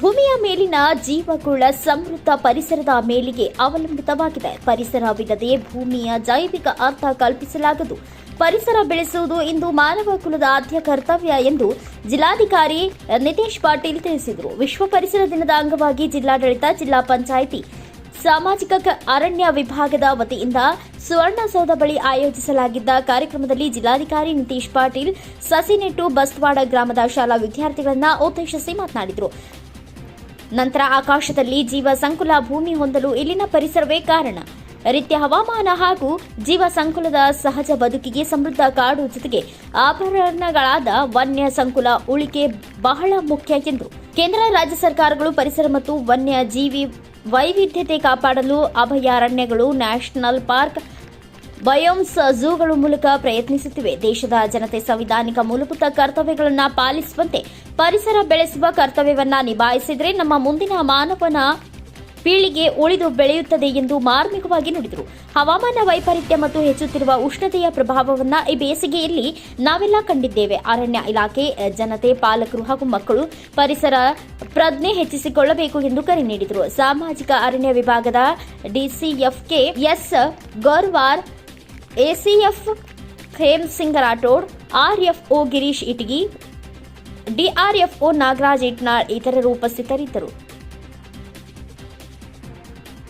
ಭೂಮಿಯ ಮೇಲಿನ ಜೀವಗುಳ ಸಮೃದ್ಧ ಪರಿಸರದ ಮೇಲಿಗೆ ಅವಲಂಬಿತವಾಗಿದೆ. ಪರಿಸರವಿಲ್ಲದೆ ಭೂಮಿಯ ಜೈವಿಕ ಅರ್ಥ ಕಲ್ಪಿಸಲಾಗದು. ಪರಿಸರ ಬೆಳೆಸುವುದು ಇಂದು ಮಾನವ ಕುಲದ ಆದ್ಯ ಕರ್ತವ್ಯ ಎಂದು ಜಿಲ್ಲಾಧಿಕಾರಿ ನಿತೇಶ್ ಪಾಟೀಲ್ ತಿಳಿಸಿದರು. ವಿಶ್ವ ಪರಿಸರ ದಿನದ ಅಂಗವಾಗಿ ಜಿಲ್ಲಾಡಳಿತ, ಜಿಲ್ಲಾ ಪಂಚಾಯಿತಿ, ಸಾಮಾಜಿಕ ಅರಣ್ಯ ವಿಭಾಗದ ವತಿಯಿಂದ ಸುವರ್ಣಸೌಧ ಬಳಿ ಆಯೋಜಿಸಲಾಗಿದ್ದ ಕಾರ್ಯಕ್ರಮದಲ್ಲಿ ಜಿಲ್ಲಾಧಿಕಾರಿ ನಿತೀಶ್ ಪಾಟೀಲ್ ಸಸಿ ನೆಟ್ಟು ಬಸ್ವಾಡ ಗ್ರಾಮದ ಶಾಲಾ ವಿದ್ಯಾರ್ಥಿಗಳನ್ನ ಉದ್ದೇಶಿಸಿ ಮಾತನಾಡಿದರು. ನಂತರ ಆಕಾಶದಲ್ಲಿ ಜೀವ ಸಂಕುಲ ಭೂಮಿ ಹೊಂದಲು ಇಲ್ಲಿನ ಪರಿಸರವೇ ಕಾರಣ. ರೀತಿಯ ಹವಾಮಾನ ಹಾಗೂ ಜೀವ ಸಂಕುಲದ ಸಹಜ ಬದುಕಿಗೆ ಸಮೃದ್ಧ ಕಾಡು ಜೊತೆಗೆ ಆಭರಣಗಳಾದ ವನ್ಯ ಸಂಕುಲ ಉಳಿಕೆ ಬಹಳ ಮುಖ್ಯ ಎಂದು ಕೇಂದ್ರ ರಾಜ್ಯ ಸರ್ಕಾರಗಳು, ಪರಿಸರ ಮತ್ತು ವನ್ಯ ಜೀವಿ ವೈವಿಧ್ಯತೆ ಕಾಪಾಡಲು ಅಭಯಾರಣ್ಯಗಳು ನ್ಯಾಷನಲ್ ಪಾರ್ಕ್ ಬಯೋಮ್ಸ್ ಝೂಗಳ ಮೂಲಕ ಪ್ರಯತ್ನಿಸುತ್ತಿವೆ. ದೇಶದ ಜನತೆ ಸಂವಿಧಾನಿಕ ಮೂಲಭೂತ ಕರ್ತವ್ಯಗಳನ್ನು ಪಾಲಿಸುವಂತೆ ಪರಿಸರ ಬೆಳೆಸುವ ಕರ್ತವ್ಯವನ್ನ ನಿಭಾಯಿಸಿದರೆ ನಮ್ಮ ಮುಂದಿನ ಮಾನವನ ಪೀಳಿಗೆ ಉಳಿದು ಬೆಳೆಯುತ್ತದೆ ಎಂದು ಮಾರ್ಮಿಕವಾಗಿ ನುಡಿದರು. ಹವಾಮಾನ ವೈಪರೀತ್ಯ ಮತ್ತು ಹೆಚ್ಚುತ್ತಿರುವ ಉಷ್ಣತೆಯ ಪ್ರಭಾವವನ್ನು ಈ ಬೇಸಿಗೆಯಲ್ಲಿ ನಾವೆಲ್ಲ ಕಂಡಿದ್ದೇವೆ. ಅರಣ್ಯ ಇಲಾಖೆ, ಜನತೆ, ಪಾಲಕರು ಹಾಗೂ ಮಕ್ಕಳು ಪರಿಸರ ಪ್ರಜ್ಞೆ ಹೆಚ್ಚಿಸಿಕೊಳ್ಳಬೇಕು ಎಂದು ಕರೆ ನೀಡಿದರು. ಸಾಮಾಜಿಕ ಅರಣ್ಯ ವಿಭಾಗದ DCF K S. Gaurwar ACF Khem Singh Rathod RFO Girish Itagi DRFO Nagaraj Itnal ಇತರರು ಉಪಸ್ಥಿತರಿದ್ದರು.